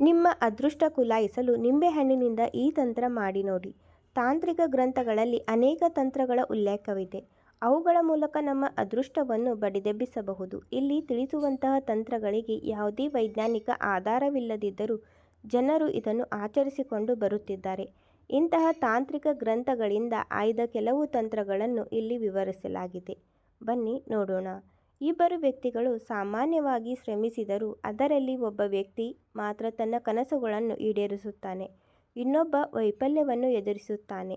ನಿಮ್ಮ ಅದೃಷ್ಟ ಕುಲಾಯಿಸಲು ನಿಂಬೆಹಣ್ಣಿನಿಂದ ಈ ತಂತ್ರ ಮಾಡಿ ನೋಡಿ. ತಾಂತ್ರಿಕ ಗ್ರಂಥಗಳಲ್ಲಿ ಅನೇಕ ತಂತ್ರಗಳ ಉಲ್ಲೇಖವಿದೆ. ಅವುಗಳ ಮೂಲಕ ನಮ್ಮ ಅದೃಷ್ಟವನ್ನು ಬಡಿದೆಬ್ಬಿಸಬಹುದು. ಇಲ್ಲಿ ತಿಳಿಸುವಂತಹ ತಂತ್ರಗಳಿಗೆ ಯಾವುದೇ ವೈಜ್ಞಾನಿಕ ಆಧಾರವಿಲ್ಲದಿದ್ದರೂ ಜನರು ಇದನ್ನು ಆಚರಿಸಿಕೊಂಡು ಬರುತ್ತಿದ್ದಾರೆ. ಇಂತಹ ತಾಂತ್ರಿಕ ಗ್ರಂಥಗಳಿಂದ ಆಯ್ದ ಕೆಲವು ತಂತ್ರಗಳನ್ನು ಇಲ್ಲಿ ವಿವರಿಸಲಾಗಿದೆ. ಬನ್ನಿ ನೋಡೋಣ. ಇಬ್ಬರು ವ್ಯಕ್ತಿಗಳು ಸಾಮಾನ್ಯವಾಗಿ ಶ್ರಮಿಸಿದರೂ ಅದರಲ್ಲಿ ಒಬ್ಬ ವ್ಯಕ್ತಿ ಮಾತ್ರ ತನ್ನ ಕನಸುಗಳನ್ನು ಈಡೇರಿಸುತ್ತಾನೆ. ಇನ್ನೊಬ್ಬ ವೈಫಲ್ಯವನ್ನು ಎದುರಿಸುತ್ತಾನೆ.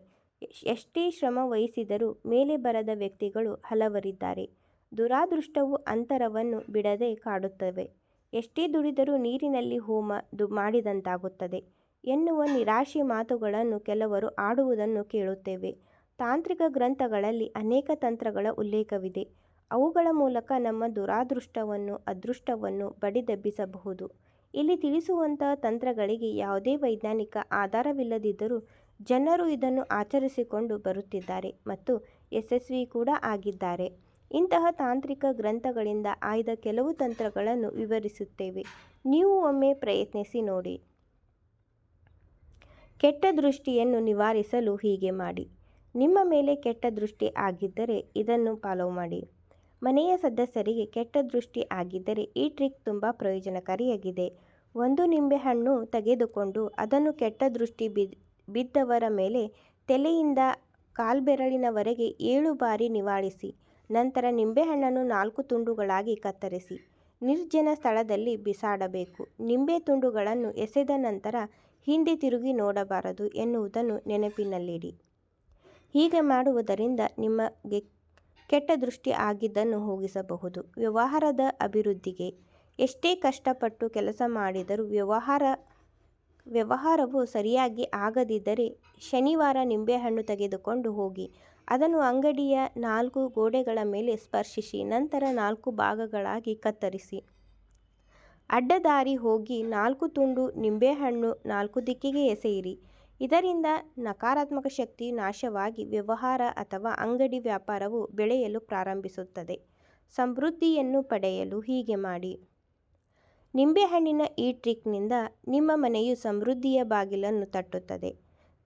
ಎಷ್ಟೇ ಶ್ರಮ ವಹಿಸಿದರೂ ಮೇಲೆ ಬರದ ವ್ಯಕ್ತಿಗಳು ಹಲವರಿದ್ದಾರೆ. ದುರಾದೃಷ್ಟವು ಅಂತರವನ್ನು ಬಿಡದೆ ಕಾಡುತ್ತವೆ. ಎಷ್ಟೇ ದುಡಿದರೂ ನೀರಿನಲ್ಲಿ ಹೋಮ ದು ಮಾಡಿದಂತಾಗುತ್ತದೆ. ಎನ್ನುವ ನಿರಾಶೆ ಮಾತುಗಳನ್ನು ಕೆಲವರು ಆಡುವುದನ್ನು ಕೇಳುತ್ತೇವೆ. ತಾಂತ್ರಿಕ ಗ್ರಂಥಗಳಲ್ಲಿ ಅನೇಕ ತಂತ್ರಗಳ ಉಲ್ಲೇಖವಿದೆ. ಅವುಗಳ ಮೂಲಕ ನಮ್ಮ ದುರಾದೃಷ್ಟವನ್ನು, ಅದೃಷ್ಟವನ್ನು ಬಡಿದೆಬ್ಬಿಸಬಹುದು. ಇಲ್ಲಿ ತಿಳಿಸುವಂತಹ ತಂತ್ರಗಳಿಗೆ ಯಾವುದೇ ವೈಜ್ಞಾನಿಕ ಆಧಾರವಿಲ್ಲದಿದ್ದರೂ ಜನರು ಇದನ್ನು ಆಚರಿಸಿಕೊಂಡು ಬರುತ್ತಿದ್ದಾರೆ ಮತ್ತು ಯಶಸ್ವಿ ಕೂಡ ಆಗಿದ್ದಾರೆ. ಇಂತಹ ತಾಂತ್ರಿಕ ಗ್ರಂಥಗಳಿಂದ ಆಯ್ದ ಕೆಲವು ತಂತ್ರಗಳನ್ನು ವಿವರಿಸುತ್ತೇವೆ. ನೀವು ಒಮ್ಮೆ ಪ್ರಯತ್ನಿಸಿ ನೋಡಿ. ಕೆಟ್ಟ ದೃಷ್ಟಿಯನ್ನು ನಿವಾರಿಸಲು ಹೀಗೆ ಮಾಡಿ. ನಿಮ್ಮ ಮೇಲೆ ಕೆಟ್ಟ ದೃಷ್ಟಿ ಆಗಿದ್ದರೆ ಇದನ್ನು ಫಾಲೋ ಮಾಡಿ. ಮನೆಯ ಸದಸ್ಯರಿಗೆ ಕೆಟ್ಟ ದೃಷ್ಟಿ ಆಗಿದ್ದರೆ ಈ ಟ್ರಿಕ್ ತುಂಬ ಪ್ರಯೋಜನಕಾರಿಯಾಗಿದೆ. ಒಂದು ನಿಂಬೆಹಣ್ಣು ತೆಗೆದುಕೊಂಡು ಅದನ್ನು ಕೆಟ್ಟ ದೃಷ್ಟಿ ಬಿದ್ದವರ ಮೇಲೆ ತಲೆಯಿಂದ ಕಾಲ್ಬೆರಳಿನವರೆಗೆ ಏಳು ಬಾರಿ ನಿವಾಳಿಸಿ, ನಂತರ ನಿಂಬೆಹಣ್ಣನ್ನು ನಾಲ್ಕು ತುಂಡುಗಳಾಗಿ ಕತ್ತರಿಸಿ, ನಿರ್ಜನ ಸ್ಥಳದಲ್ಲಿ ಬಿಸಾಡಬೇಕು. ನಿಂಬೆ ತುಂಡುಗಳನ್ನು ಎಸೆದ ನಂತರ ಹಿಂದೆ ತಿರುಗಿ ನೋಡಬಾರದು ಎನ್ನುವುದನ್ನು ನೆನಪಿನಲ್ಲಿಡಿ. ಹೀಗೆ ಮಾಡುವುದರಿಂದ ನಿಮಗೆ ಕೆಟ್ಟ ದೃಷ್ಟಿ ಆಗಿದ್ದನ್ನು ಹೋಗಿಸಬಹುದು. ವ್ಯವಹಾರದ ಅಭಿವೃದ್ಧಿಗೆ ಎಷ್ಟೇ ಕಷ್ಟಪಟ್ಟು ಕೆಲಸ ಮಾಡಿದರೂ ವ್ಯವಹಾರ, ವ್ಯವಹಾರವು ಸರಿಯಾಗಿ ಆಗದಿದ್ದರೆ ಶನಿವಾರ ನಿಂಬೆಹಣ್ಣು ತೆಗೆದುಕೊಂಡು ಹೋಗಿ, ಅದನ್ನು ಅಂಗಡಿಯ ನಾಲ್ಕು ಗೋಡೆಗಳ ಮೇಲೆ ಸ್ಪರ್ಶಿಸಿ, ನಂತರ ನಾಲ್ಕು ಭಾಗಗಳಾಗಿ ಕತ್ತರಿಸಿ. ಅಡ್ಡದಾರಿ ಹೋಗಿ ನಾಲ್ಕು ತುಂಡು ನಿಂಬೆಹಣ್ಣು ನಾಲ್ಕು ದಿಕ್ಕಿಗೆ ಎಸೆಯಿರಿ. ಇದರಿಂದ ನಕಾರಾತ್ಮಕ ಶಕ್ತಿಯು ನಾಶವಾಗಿ ವ್ಯವಹಾರ ಅಥವಾ ಅಂಗಡಿ ವ್ಯಾಪಾರವು ಬೆಳೆಯಲು ಪ್ರಾರಂಭಿಸುತ್ತದೆ. ಸಮೃದ್ಧಿಯನ್ನು ಪಡೆಯಲು ಹೀಗೆ ಮಾಡಿ. ನಿಂಬೆಹಣ್ಣಿನ ಈ ಟ್ರಿಕ್ನಿಂದ ನಿಮ್ಮ ಮನೆಯು ಸಮೃದ್ಧಿಯ ಬಾಗಿಲನ್ನು ತಟ್ಟುತ್ತದೆ.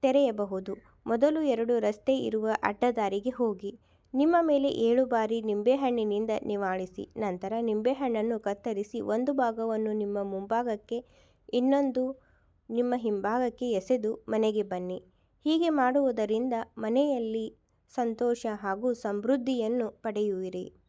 ತೆರೆಯಬಹುದು. ಮೊದಲು ಎರಡು ರಸ್ತೆ ಇರುವ ಅಡ್ಡದಾರಿಗೆ ಹೋಗಿ. ನಿಮ್ಮ ಮೇಲೆ ಏಳು ಬಾರಿ ನಿಂಬೆಹಣ್ಣಿನಿಂದ ನಿವಾಳಿಸಿ. ನಂತರ ನಿಂಬೆಹಣ್ಣನ್ನು ಕತ್ತರಿಸಿ ಒಂದು ಭಾಗವನ್ನು ನಿಮ್ಮ ಮುಂಭಾಗಕ್ಕೆ ಇನ್ನೊಂದು ನಿಮ್ಮ ಹಿಂಭಾಗಕ್ಕೆ ಎಸೆದು ಮನೆಗೆ ಬನ್ನಿ. ಹೀಗೆ ಮಾಡುವುದರಿಂದ ಮನೆಯಲ್ಲಿ ಸಂತೋಷ ಹಾಗೂ ಸಮೃದ್ಧಿಯನ್ನು ಪಡೆಯುವಿರಿ.